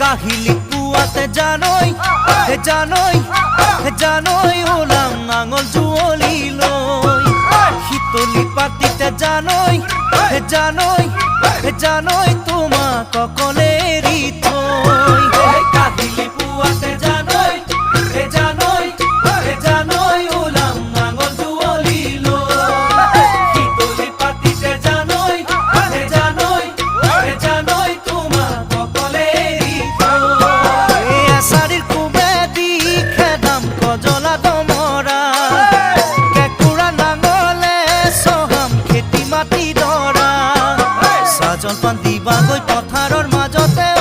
কাহিলি পুয়াতে জানোই, হে জানোই হে জানোই, ওলাম নাঙল জুয়লি লই শীতলি পাতিতে জানোই, হে জানোই হে জানোই তোমা অকলে জলপান দিবা গৈ পথাৰৰ মাজতে।